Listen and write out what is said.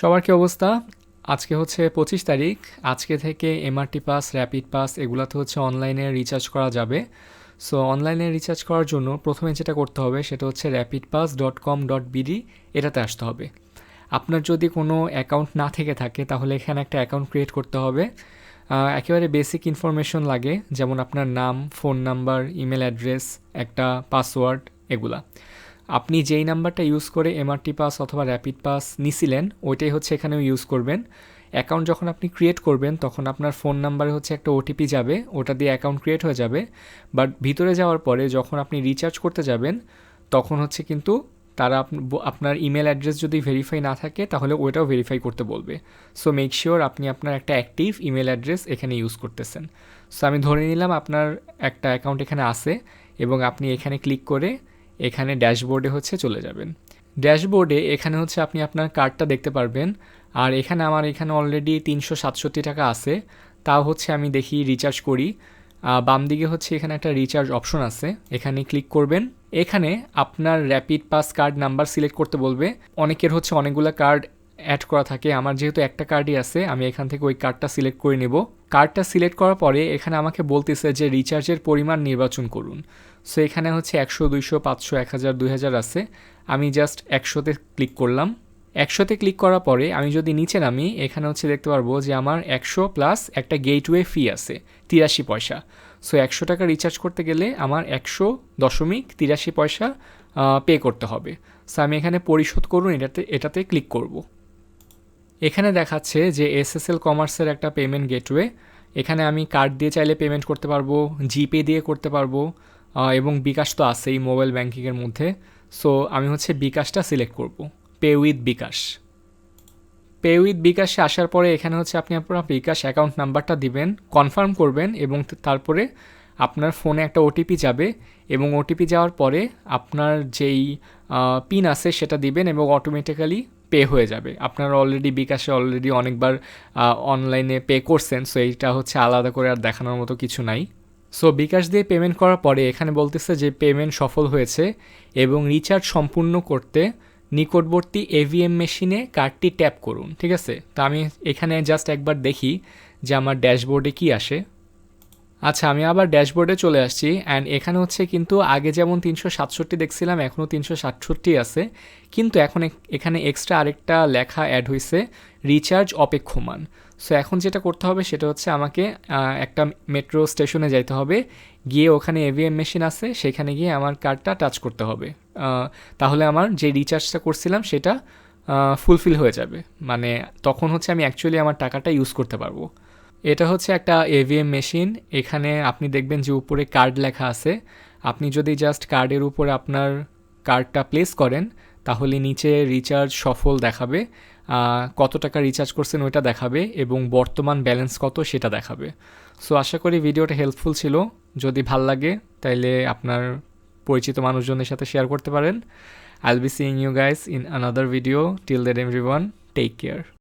সবার কি অবস্থা? আজকে হচ্ছে পঁচিশ তারিখ। আজকে থেকে এমআরটি পাস র্যাপিড পাস এগুলাতে হচ্ছে অনলাইনে রিচার্জ করা যাবে। সো অনলাইনে রিচার্জ করার জন্য প্রথমে যেটা করতে হবে সেটা হচ্ছে rapid pass dot com dot BD এটাতে আসতে হবে। আপনার যদি কোনো অ্যাকাউন্ট না থেকে থাকে তাহলে এখানে একটা অ্যাকাউন্ট ক্রিয়েট করতে হবে। একেবারে বেসিক ইনফরমেশন লাগে, যেমন আপনার নাম ফোন নাম্বার ইমেল অ্যাড্রেস একটা পাসওয়ার্ড এগুলা। আপনি যেই নাম্বারটা ইউজ করে এমআরটি পাস অথবা র্যাপিড পাস নিছিলেন, ওইটাই হচ্ছে এখানেও ইউজ করবেন। অ্যাকাউন্ট যখন আপনি ক্রিয়েট করবেন, তখন আপনার ফোন নাম্বারে হচ্ছে একটা ওটিপি যাবে, ওটা দিয়ে অ্যাকাউন্ট ক্রিয়েট হয়ে যাবে। বাট ভিতরে যাওয়ার পরে যখন আপনি রিচার্জ করতে যাবেন, তখন হচ্ছে কিন্তু তারা আপ- আপনার ইমেল অ্যাড্রেস যদি ভেরিফাই না থাকে, তাহলে ওইটাও ভেরিফাই করতে বলবে। সো মেক শিওর আপনি আপনার একটা অ্যাক্টিভ ইমেল অ্যাড্রেস এখানে ইউজ করতেছেন। সো আমি ধরে নিলাম আপনার একটা অ্যাকাউন্ট এখানে আছে এবং আপনি এখানে ক্লিক করে এখানে ড্যাশবোর্ডে হচ্ছে চলে যাবেন। ড্যাশবোর্ডে এখানে হচ্ছে আপনি আপনার কার্ডটা দেখতে পারবেন। আর এখানে আমার এখানে অলরেডি তিনশো সাতষট্টি টাকা আছে। তাও হচ্ছে আমি দেখি রিচার্জ করি। বাম দিকে হচ্ছে এখানে একটা রিচার্জ অপশন আছে। এখানে ক্লিক করবেন। এখানে আপনার rapid pass card number select করতে বলবে। অনেকের হচ্ছে অনেকগুলো কার্ড অ্যাড করা থাকে। আমার যেহেতু একটা কার্ডই আছে, আমি এখান থেকে ওই কার্ডটা সিলেক্ট করে নেব। কার্ডটা সিলেক্ট করার পরে এখানে আমাকে বলতেছে যে রিচার্জের পরিমাণ নির্বাচন করুন। সো এখানে হচ্ছে একশো, দুইশো, পাঁচশো, এক হাজার, দুই হাজার আছে। আমি জাস্ট একশোতে ক্লিক করলাম। একশোতে ক্লিক করার পরে আমি যদি নিচে নামি, এখানে হচ্ছে দেখতে পারব যে আমার একশো প্লাস একটা গেটওয়ে ফি আছে, তিরাশি পয়সা। সো একশো টাকা রিচার্জ করতে গেলে আমার একশো দশমিক তিরাশি পয়সা পে করতে হবে। সো আমি এখানে পরিশোধ করুন, এটাতে এটাতে ক্লিক করব। এখানে দেখাচ্ছে যে এসএসএল কমার্সের একটা পেমেন্ট গেটওয়ে এখানে আমি কার্ড দিয়ে চাইলে পেমেন্ট করতে পারব জিপে দিয়ে করতে পারব এবং বিকাশ তো আছেই মোবাইল ব্যাংকিংয়ের মধ্যে। সো আমি হচ্ছে বিকাশটা সিলেক্ট করব। Pay with bKash. Pay with বিকাশে আসার পরে এখানে হচ্ছে আপনি আপনার বিকাশ অ্যাকাউন্ট নাম্বারটা দিবেন কনফার্ম করবেন এবং তারপরে আপনার ফোনে একটা ওটিপি যাবে এবং ওটিপি যাওয়ার পরে আপনার যেই পিন আছে সেটা দিবেন এবং অটোমেটিক্যালি পে হয়ে যাবে। আপনারা অলরেডি বিকাশে অলরেডি অনেকবার অনলাইনে পে করছেন সো এইটা হচ্ছে আলাদা করে আর দেখানোর মতো কিছু নাই। সো বিকাশ দিয়ে পেমেন্ট করার পরে এখানে বলতেছে যে পেমেন্ট সফল হয়েছে এবং রিচার্জ সম্পূর্ণ করতে নিকটবর্তী এভিএম মেশিনে কার্ডটি ট্যাপ করুন, ঠিক আছে? তো আমি এখানে জাস্ট একবার দেখি যে আমার ড্যাশবোর্ডে কি আসে। আচ্ছা আমি আবার ড্যাশবোর্ডে চলে আসছি। অ্যান্ড এখানে হচ্ছে কিন্তু আগে যেমন তিনশো সাতষট্টি দেখছিলাম, এখনও তিনশো সাতষট্টি আছে। কিন্তু এখন এখ- এখানে এক্সট্রা আরেকটা লেখা অ্যাড হয়েছে রিচার্জ অপেক্ষমান। সো এখন যেটা করতে হবে সেটা হচ্ছে আমাকে একটা মেট্রো স্টেশনে যাইতে হবে। গিয়ে ওখানে এভিএম মেশিন আছে, সেখানে গিয়ে আমার কার্ডটা টাচ করতে হবে। তাহলে আমার যে রিচার্জটা করছিলাম সেটা ফুলফিল হয়ে যাবে। মানে তখন হচ্ছে আমি অ্যাকচুয়ালি আমার টাকাটা ইউজ করতে পারব। এটা হচ্ছে একটা এভিএম মেশিন এখানে আপনি দেখবেন যে উপরে কার্ড লেখা আছে। আপনি যদি জাস্ট কার্ডের উপরে আপনার কার্ডটা প্লেস করেন, তাহলে নিচে রিচার্জ সফল দেখাবে। কত টাকা রিচার্জ করছেন ওইটা দেখাবে এবং বর্তমান ব্যালেন্স কত সেটা দেখাবে। সো আশা করি ভিডিওটা হেল্পফুল ছিল। যদি ভালো লাগে, তাইলে আপনার পরিচিত মানুষজনের সাথে শেয়ার করতে পারেন। I'll be seeing you guys in another video till that every take care